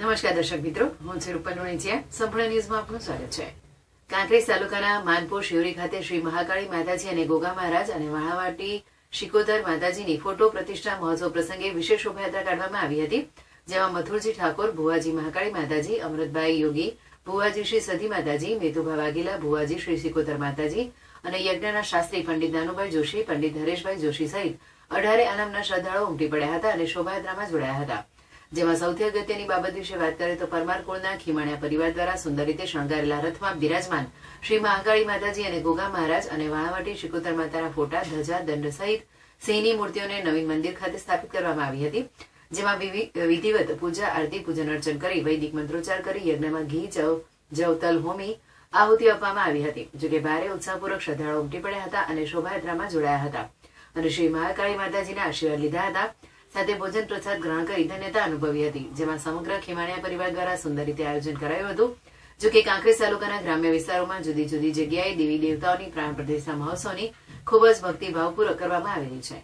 નમસ્કાર દર્શક મિત્રો, હું છું રૂપલ લુણીચિયા સંપૂર્ણ ન્યૂઝમાં આપનું સ્વાગત છે. કાંકરેજ તાલુકાના માનપુર શિવરી ખાતે શ્રી મહાકાળી માતાજી અને ગોગા મહારાજ અને વાણાવાટી શિકોદર માતાજીની ફોટો પ્રતિષ્ઠા મહોત્સવ પ્રસંગે વિશેષ શોભાયાત્રા કાઢવામાં આવી હતી, જેમાં મથુરજી ઠાકોર, ભુવાજી મહાકાળી માતાજી, અમૃતભાઈ યોગી, ભુવાજી શ્રી સધી માતાજી, મેધુભા વાઘેલા, ભુવાજી શ્રી શિકોદર માતાજી અને યજ્ઞના શાસ્ત્રી પંડિત નાનુભાઈ જોશી, પંડિત હરેશભાઈ જોશી સહિત અઢારે આનામના શ્રદ્ધાળુઓ ઉમટી પડ્યા હતા અને શોભાયાત્રામાં જોડાયા હતા. જેમાં સૌથી અગત્યની બાબત વિશે વાત કરીએ તો પરમાર કુળના ખીમણિયા પરિવાર દ્વારા સુંદર રીતે શણગારેલા રથમાં બિરાજમાન શ્રી મહાકાળી માતાજી અને ગોગા મહારાજ અને વાણાવટી શિકોતર માતાના ફોટા, ધજા, દંડ સહિત સિંહની મૂર્તિઓને નવીન મંદિર ખાતે સ્થાપિત કરવામાં આવી હતી, જેમાં વિધિવત પૂજા, આરતી, પૂજન અર્ચન કરી, વૈદિક મંત્રોચ્ચાર કરી, યજ્ઞમાં ઘી, જવ જવતલ હોમી આહુતિ આપવામાં આવી હતી, જોકે ભારે ઉત્સાહપૂર્વક શ્રદ્ધાળુઓ ઉમટી પડ્યા હતા અને શોભાયાત્રામાં જોડાયા હતા. અને શ્રી મહાકાળી માતાજીના આશીર્વાદ લીધા હતા. સાથે ભોજન પ્રસાદ ગ્રહણ કરી ધન્યતા અનુભવી હતી, જેમાં સમગ્ર ખીમાણિયા પરિવાર દ્વારા સુંદર રીતે આયોજન કરાયું હતું. જો કે કાંકરેજ તાલુકાના ગ્રામ્ય વિસ્તારોમાં જુદી જુદી જગ્યાએ દેવી દેવતાઓની પ્રાણ પ્રતિષ્ઠા મહોત્સવની ખૂબ જ ભક્તિભાવપૂર્વક કરવામાં આવેલી છે.